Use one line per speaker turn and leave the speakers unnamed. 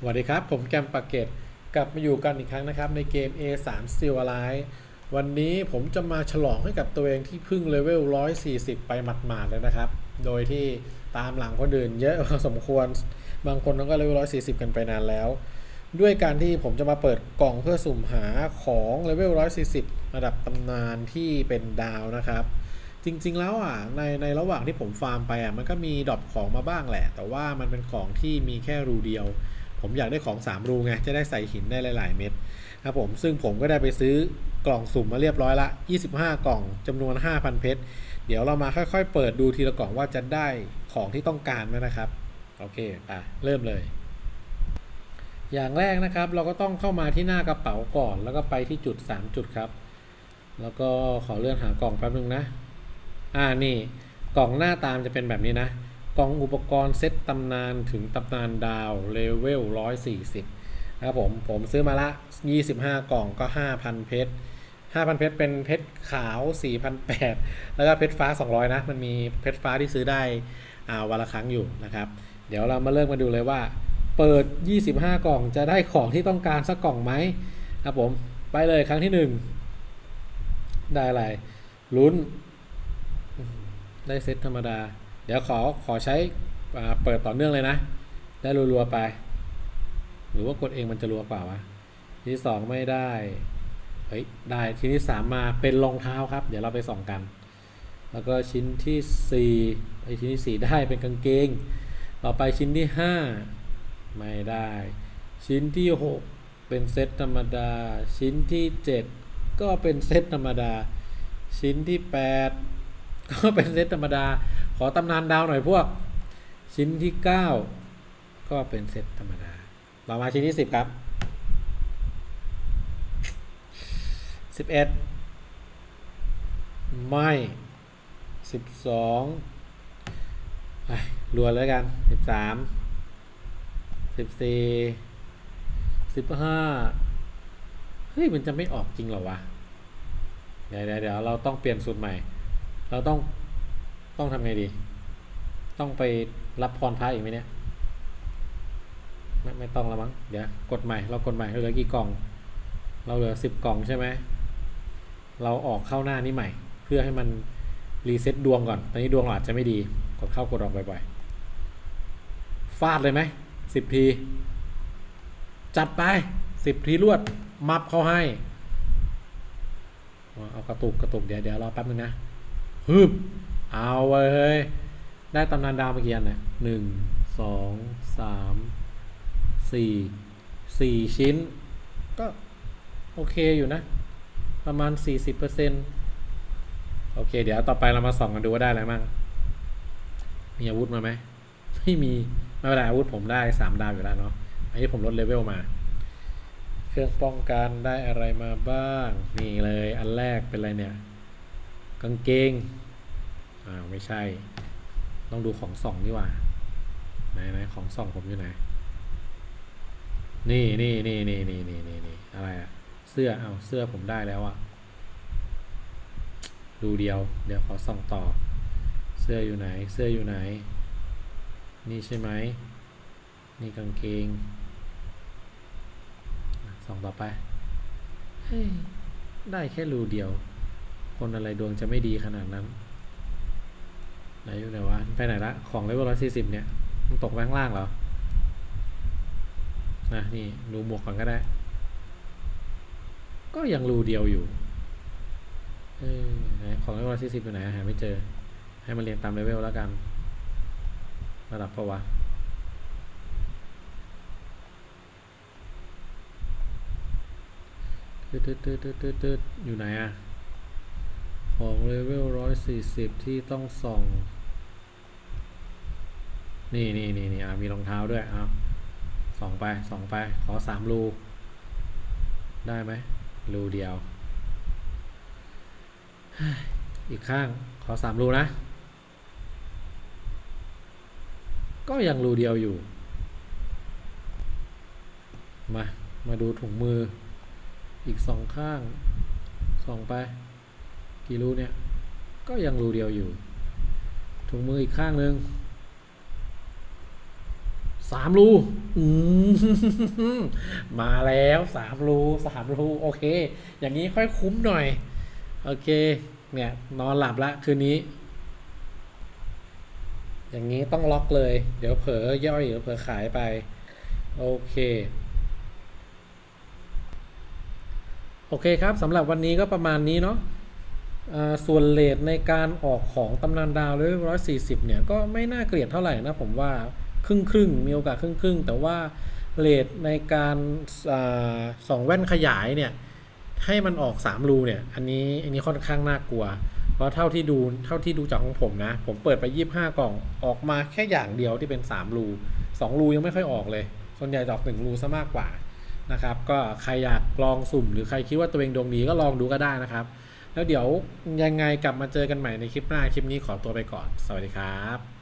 สวัสดีครับ ผมแกมปากเกตกลับมาอยู่กันอีกครั้งนะครับ ในเกม A3 Still Alive วันนี้ผมจะมาฉลองให้กับตัวเองที่พึ่งเลเวล 140 ไปหมาดๆเลยนะครับ โดยที่ตามหลังคนอื่นเยอะพอสมควร บางคนก็เลเวล 140 กันไปนานแล้ว ด้วยการที่ผมจะมาเปิดกล่องเพื่อสุ่มหาของเลเวล 140 ระดับตำนานที่เป็นดาวนะครับ จริงๆแล้วอะในในระหว่างที่ผมฟาร์มไปอะมันก็มีดรอปของมาบ้างแหละ แต่ว่ามันเป็นของที่มีแค่รูเดียว ผมอยากได้ของ3รูไงจะได้ใส่หินได้หลาย ๆ เม็ดครับผมซึ่งผมก็ได้ไปซื้อกล่องสุ่มมาเรียบร้อยละ 25 กล่องจำนวน 5,000 เพชร เดี๋ยวเรามาค่อย ๆ เปิดดูทีละกล่องว่าจะได้ของที่ต้องการไหมนะครับ โอเคไปเริ่มเลย อย่างแรกนะครับเราก็ต้องเข้ามาที่หน้ากระเป๋าก่อน แล้วก็ไปที่จุด 3 จุดครับ แล้วก็ขอเลื่อนหากล่องแป๊บนึงนะ อ่านี่กล่องหน้าตามจะเป็นแบบนี้นะ กล่องอุปกรณ์เซตตำนานถึงตำนานดาวเลเวล 140นะครับผมผมซื้อมาละ 25 กล่องก็ 5,000 เพชร 5,000 เพชรเป็นเพชรขาว 4,800 แล้วก็เพชรฟ้า 200 นะ มันมีเพชรฟ้าที่ซื้อได้อาวันละครั้งอยู่นะครับ เดี๋ยวเรามาเริ่มมาดูเลยว่า เปิด 25 กล่องจะได้ของที่ต้องการสักกล่องไหมครับผมไปเลยครั้งที่ 1 ได้อะไรลุ้น ได้เซตธรรมดา เดี๋ยวขอขอใช้เปิดต่อเนื่องเลยนะ ได้รัวๆไป หรือว่ากดเองมันจะรัวกว่าวะที่สองไม่ได้เฮ้ยได้ทีที่สามมาเป็นรองเท้าครับ เดี๋ยวเราไปส่องกัน แล้วก็ชิ้นที่สี่ไอชิ้นที่สี่ได้เป็นกางเกง ต่อไปชิ้นที่ห้าไม่ได้ ชิ้นที่หกเป็นเซตธรรมดา ชิ้นที่เจ็ดก็เป็นเซตธรรมดา ชิ้นที่แปด ก็เป็นเซตธรรมดา ขอตำนานดาวหน่อยพวก ชิ้นที่ 9 ก็เป็นเซตธรรมดาเรามาชิ้นที่ 10 ครับ 11 ไม่ 12ไปรวนแล้วกัน 13 14 15เฮ้ย มันจะไม่ออกจริงเหรอวะ เดี๋ยวเดี๋ยวเราต้องเปลี่ยนสูตรใหม่ เราต้องต้องทำไงดี ต้องไปรับพรพระอีกไหมเนี่ย ไม่ไม่ต้องแล้วมั้ง เดี๋ยวกดใหม่ เรากดใหม่เราเหลือกี่กล่อง เราเหลือสิบกล่องใช่ไหม เราออกเข้าหน้านี้ใหม่ เพื่อให้มันรีเซ็ตดวงก่อน ตอนนี้ดวงอาจจะไม่ดี กดเข้ากดออกบ่อยๆ ฟาดเลยไหมสิบที จัดไปสิบทีรวด มับเข้าให้ เอากระตุกกระตุกเดี๋ยวเดี๋ยวรอแป๊บนึงนะ ฮึบเอาเว้ยเฮ้ยได้ตำนานดาวเมื่อกี้อันเนี่ยหนึ่งสองสามสี่สี่ชิ้น ก็ โอเคอยู่นะ ประมาณสี่สิบเปอร์เซ็นโอเค เดี๋ยวต่อไปเรามาส่องกันดูว่าได้อะไรมั่งมีอาวุธมาไหมไม่มี ไม่เป็นไรอาวุธผมได้สามดาวอยู่แล้วเนาะอันนี้ผมลดเลเวลมา เครื่องป้องกันได้อะไรมาบ้าง นี่เลยอันแรกเป็นอะไรเนี่ย กางเกงอ้าไม่ใช่ ต้องดูของส่องนี่ว่าไหนไหนของส่องผมอยู่ไหนนี่นี่นี่นี่นี่นี่นี่นี่อะไรอะเสื้อเอาเสื้อผมได้แล้วอะดูเดียว เดี๋ยวขอส่องต่อ เสื้ออยู่ไหน เสื้ออยู่ไหน นี่ใช่ไหมนี่กางเกงส่องต่อไปเฮ้ยได้แค่รูเดียว คนอะไรดวงจะไม่ดีขนาดนั้น ไหนอยู่ไหนวะ ไปไหนละ ของเลเวลร้อยสี่สิบเนี่ย มันตกแบงล่างเหรอ นะนี่ดูหมวกก่อนก็ได้ ก็ยังรูเดียวอยู่ เออไหนของเลเวลร้อยสี่สิบอยู่ไหนหาไม่เจอ ให้มันเรียงตามเลเวลแล้วกัน ระดับปะวะตืดตืดตืดตืดตืดตืดอยู่ไหนอะ ของเลเวลร้อยสี่สิบที่ต้องส่อง นี่นี่นี่นี่มีรองเท้าด้วยอะส่องไปส่องไป ขอสามรู ได้ไหมรูเดียว อีกข้างขอสามรูนะ ก็ยังรูเดียวอยู่ มา มาดูถุงมือ อีกสองข้างส่องไป กี่รูเนี่ย ก็ยังรูเดียวอยู่ ถุงมืออีกข้างหนึ่งสามรูมาแล้วสามรูสามรูโอเค อย่างนี้ค่อยคุ้มหน่อย โอเค เนี่ย นอนหลับละคืนนี้ อย่างนี้ต้องล็อกเลย เดี๋ยวเผลอย่อยเดี๋ยวเผลอขายไป โอเค โอเคครับสำหรับวันนี้ก็ประมาณนี้เนาะ ส่วนเลทในการออกของตำนานดาวเลยร้อยสี่สิบเนี่ยก็ไม่น่าเกลียดเท่าไหร่นะผมว่าครึ่งครึ่งมีโอกาสครึ่งครึ่งแต่ว่าเลทในการอสองแว่นขยายเนี่ยให้มันออกสามรูเนี่ยอันนี้อันนี้ค่อนข้างน่ากลัว เพราะเท่าที่ดูเท่าที่ดูจากของผมนะ ผมเปิดไปยี่ห้ากล่องออกมาแค่อย่างเดียวที่เป็นสามรูสองรูยังไม่ค่อยออกเลย ส่วนใหญ่ออกหนึ่งรูซะมากกว่านะครับก็ใครอยากลองสุ่มหรือใครคิดว่าตัวเองดวงดีก็ลองดูก็ได้นะครับ แล้วเดี๋ยวยังไงกลับมาเจอกันใหม่ในคลิปหน้าคลิปนี้ขอตัวไปก่อน สวัสดีครับ